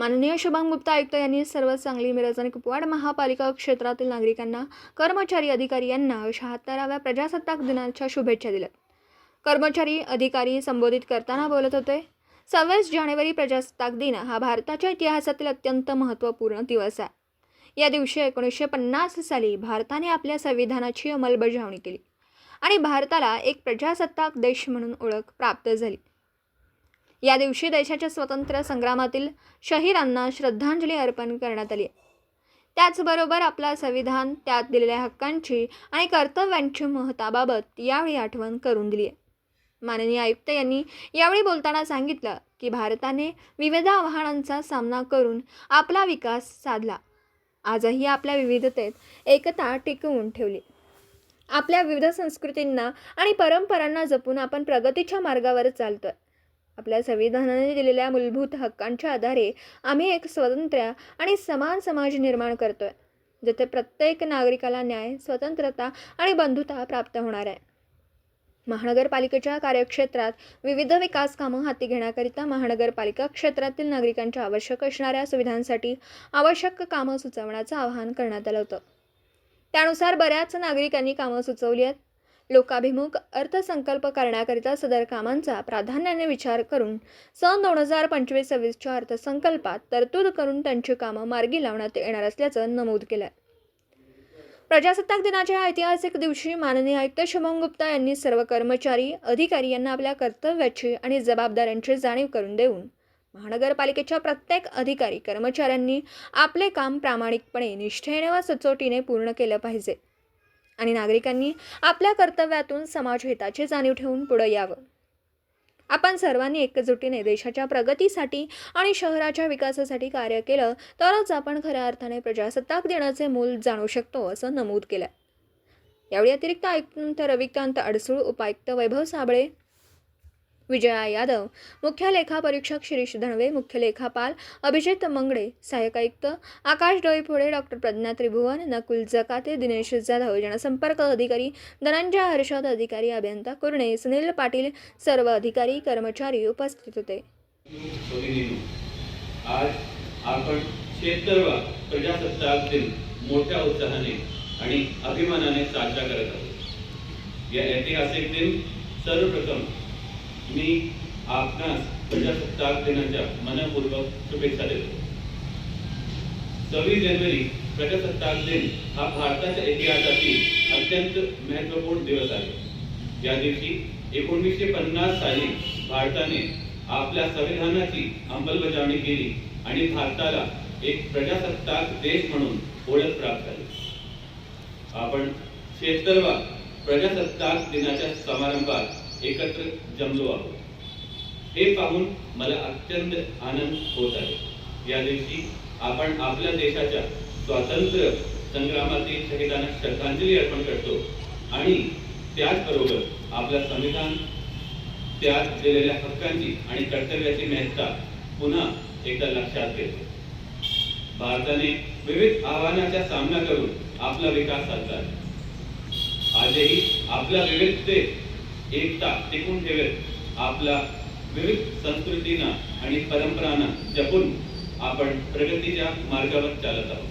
माननीय शुभम गुप्ता आयुक्त यांनी सर्व सांगली मिरज आणि कुपवाड महापालिका क्षेत्रातील नागरिकांना कर्मचारी अधिकारी यांना शहात्तराव्या प्रजासत्ताक दिनाच्या शुभेच्छा दिल्या. कर्मचारी अधिकारी संबोधित करताना बोलत होते सव्वीस जानेवारी प्रजासत्ताक दिन हा भारताच्या इतिहासातील अत्यंत महत्त्वपूर्ण दिवस आहे. या दिवशी एकोणीसशे पन्नास साली भारताने आपल्या संविधानाची अंमलबजावणी केली आणि भारताला एक प्रजासत्ताक देश म्हणून ओळख प्राप्त झाली. या दिवशी देशाच्या स्वातंत्र्य संग्रामातील शहीरांना श्रद्धांजली अर्पण करण्यात आली. त्याचबरोबर आपला संविधान त्यात दिलेल्या हक्कांची आणि कर्तव्यांची महत्त्वाबाबत यावेळी आठवण करून दिली. आहे माननीय आयुक्त यांनी यावेळी बोलताना सांगितलं की भारताने विविध आव्हानांचा सामना करून आपला विकास साधला. आजही आपल्या विविधतेत एकता टिकवून ठेवली. आपल्या विविध संस्कृतींना आणि परंपरांना जपून आपण प्रगतीच्या मार्गावर चालतोय. आपल्या संविधानाने दिलेल्या मूलभूत हक्कांच्या आधारे आम्ही एक स्वतंत्र आणि समान समाज निर्माण करतोय जिथे प्रत्येक नागरिकाला न्याय स्वतंत्रता आणि बंधुता प्राप्त होणार आहे. महानगरपालिकेच्या कार्यक्षेत्रात विविध विकास कामं हाती घेण्याकरिता महानगरपालिका क्षेत्रातील नागरिकांच्या आवश्यक असणाऱ्या सुविधांसाठी आवश्यक कामं सुचवण्याचं आवाहन करण्यात आलं होतं. त्यानुसार बऱ्याच नागरिकांनी कामं सुचवली आहेत. लोकाभिमुख अर्थसंकल्प करण्याकरिता सदर कामांचा प्राधान्याने विचार करून सन दोन हजार पंचवीस सव्वीसच्या अर्थसंकल्पात तरतूद करून त्यांची कामं मार्गी लावण्यात येणार असल्याचं नमूद केलं आहे प्रजासत्ताक दिनाच्या ऐतिहासिक दिवशी माननीय आयुक्त शुभम गुप्ता यांनी सर्व कर्मचारी अधिकारी यांना आपल्या कर्तव्याची आणि जबाबदाऱ्यांची जाणीव करून देऊन महानगरपालिकेच्या प्रत्येक अधिकारी कर्मचाऱ्यांनी आपले काम प्रामाणिकपणे निष्ठेने व सचोटीने पूर्ण केलं पाहिजे. आणि नागरिकांनी आपल्या कर्तव्यातून समाजहिताची जाणीव ठेवून पुढं यावं. आपण सर्वांनी एकजुटीने देशाच्या प्रगतीसाठी आणि शहराच्या विकासासाठी कार्य केलं तरच आपण खऱ्या अर्थाने प्रजासत्ताक दिनाचे मूल जाणू शकतो असं नमूद केलं यावेळी अतिरिक्त आयुक्त रविकांत अडसूळ उपायुक्त वैभव साबळे विजया यादव मुख्य लेखापरीक्षक शिरीष धनवे मुख्य लेखापाल अभिजित मंगडे सहाय्यक आयुक्त आकाश डोईफोडे डॉक्टर प्रज्ञा त्रिभुवन नकुल जकाते दिनेश जाधव जनसंपर्क अधिकारी धनंजय हर्षद अधिकारी अभियंता कुर्णे सुनील पाटील सर्व अधिकारी कर्मचारी उपस्थित होते. आज आपण शेतरवा प्रजासत्ताक दिन मोठ्या उत्साहाने आणि अभिमानाने साजरा करत आहोत. या ऐतिहासिक दिन सर्वप्रथम मी आपणास प्रजासत्ताक दिनाच्या मनपूर्वक शुभेच्छा देतो. सव्वीस जानेवारी प्रजासत्ताक दिन हा भारताच्या इतिहासातील अत्यंत महत्त्वपूर्ण दिवस आहे. या दिवशी एकोणीसशे पन्नास साली भारताने आपल्या संविधानाची अंमलबजावणी केली आणि भारताला एक प्रजासत्ताक देश म्हणून ओळख प्राप्त झाली. आपण शेहत्तरवा प्रजासत्ताक दिनाच्या समारंभात एकत्र जमलो आहोत हे पाहून मला अत्यंत आनंद होत आहे. या दिवशी आपण आपल्या देशाच्या स्वातंत्र्य संग्रामातील शहीदांना श्रद्धांजली अर्पण करतो आणि त्याचबरोबर आपलं संविधान त्यात दिलेल्या हक्कांची आणि कर्तव्याची महत्ता पुन्हा एकदा लक्षात घेतो. भारताने विविध आव्हानाचा सामना करून आपला विकास साधला आहे. आजही आपल्या विविधतेत एकता टिकून ठेवत आपला विविध संस्कृतींना आणि परंपरांना जपून आपण प्रगतीच्या मार्गावर चालत आहोत.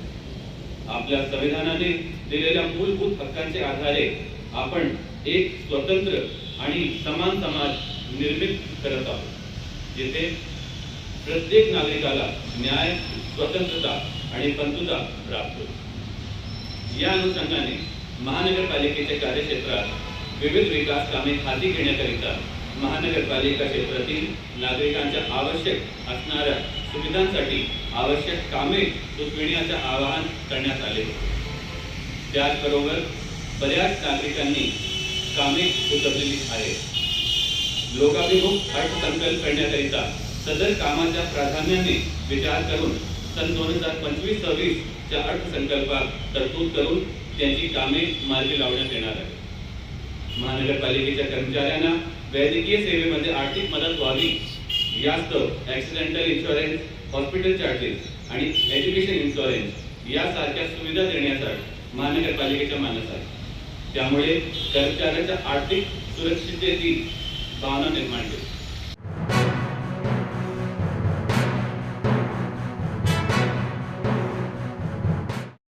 आपल्या संविधानाने दिलेल्या मूलभूत हक्कांच्या आधारे आपण एक स्वतंत्र आणि समान समाज निर्मित करत आहोत जिथे प्रत्येक नागरिकाला न्याय स्वतंत्रता आणि बंधुता प्राप्त होईल. या अनुषंगाने महानगरपालिकेच्या कार्यक्षेत्रात विविध विकास कामे हाती घेण्याकरिता महानगरपालिका क्षेत्रातील नागरिकांच्या आवश्यक असणाऱ्या सुविधांसाठी आवश्यक कामे सुचविण्याचे आवाहन करण्यात आले. त्याचबरोबर बऱ्याच नागरिकांनी कामे सुचवलेली आहेत. लोकाभिमुख अर्थसंकल्प करण्याकरिता सदर कामाच्या प्राधान्याने विचार करून सन दोन हजार पंचवीस सव्वीस च्या अर्थसंकल्पात तरतूद करून त्यांची कामे मार्गी लावण्यात येणार आहे महानगरपालिकेच्या कर्मचाऱ्यांना वैद्यकीय सेवेमध्ये आर्थिक मदत व्हावी. यास्तव ॲक्सिडेंटल इन्शुरन्स हॉस्पिटल चार्जेस आणि एज्युकेशन इन्शुरन्स यासारख्या सुविधा देण्यासाठी महानगरपालिकेच्या मानस आहे त्यामुळे कर्मचाऱ्याच्या आर्थिक सुरक्षिततेची भावना निर्माण केली